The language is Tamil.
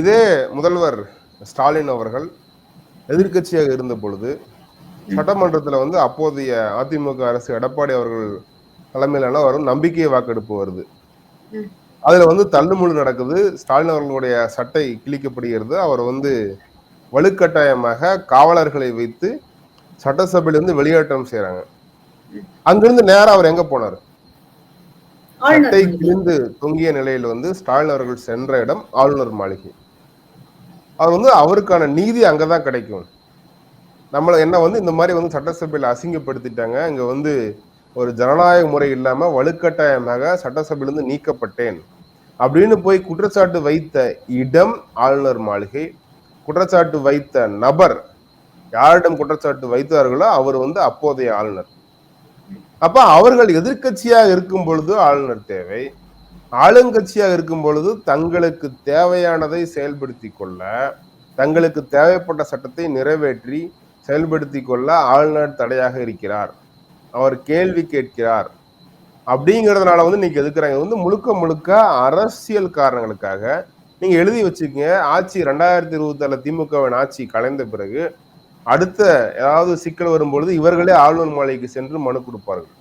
இதே முதல்வர் ஸ்டாலின் அவர்கள் எதிர்க்கட்சியாக இருந்த பொழுது சட்டமன்றத்துல வந்து அப்போதைய அதிமுக அரசு எடப்பாடி அவர்கள் தலைமையிலான வரும் நம்பிக்கை வாக்கெடுப்பு வருது. அதுல வந்து தள்ளுமுள்ளு நடக்குது. ஸ்டாலின் அவர்களுடைய சட்டை கிழிக்கப்படுகிறது. அவர் வந்து வலுக்கட்டாயமாக காவலர்களை வைத்து சட்டசபையிலிருந்து வெளியேற்றம் செய்றாங்க. அங்கிருந்து நேரா அவர் எங்க போனார்? சட்டை கிழிந்து தொங்கிய நிலையில் வந்து ஸ்டாலின் அவர்கள் சென்ற இடம் ஆளுநர் மாளிகை. அது வந்து அவருக்கான நீதி அங்கே தான் கிடைக்கும். நம்மளை என்ன வந்து இந்த மாதிரி வந்து சட்டசபையில் அசிங்கப்படுத்திட்டாங்க. இங்கே வந்து ஒரு ஜனநாயக முறை இல்லாமல் வலுக்கட்டாயமாக சட்டசபையிலிருந்து நீக்கப்பட்டேன். அப்படின்னு போய் குற்றச்சாட்டு வைத்த இடம் ஆளுநர் மாளிகை குற்றச்சாட்டு வைத்த நபர் யாரிடம் குற்றச்சாட்டு வைத்தார்களோ அவர் வந்து அப்போதைய ஆளுநர். அப்ப அவர்கள் எதிர்க்கட்சியாக இருக்கும் பொழுது ஆளுநர் தேவை. ஆளுங்கட்சியாக இருக்கும் பொழுது தங்களுக்கு தேவையானதை செயல்படுத்தி கொள்ள தங்களுக்கு தேவைப்பட்ட சட்டத்தை நிறைவேற்றி செயல்படுத்தி கொள்ள ஆளுநர் தடையாக இருக்கிறார். அவர் கேள்வி கேட்கிறார். அப்படிங்கிறதுனால வந்து நீங்க எதுக்குறாங்க? வந்து முழுக்க முழுக்க அரசியல் காரணங்களுக்காக நீங்க எழுதி வச்சுக்கங்க. ஆட்சி ரெண்டாயிரத்தி இருபத்தாறுல திமுகவின் ஆட்சி கலைந்த பிறகு அடுத்த ஏதாவது சிக்கல் வரும்பொழுது இவர்களே ஆளுநர் மாளிகைக்கு சென்று மனு கொடுப்பார்கள்.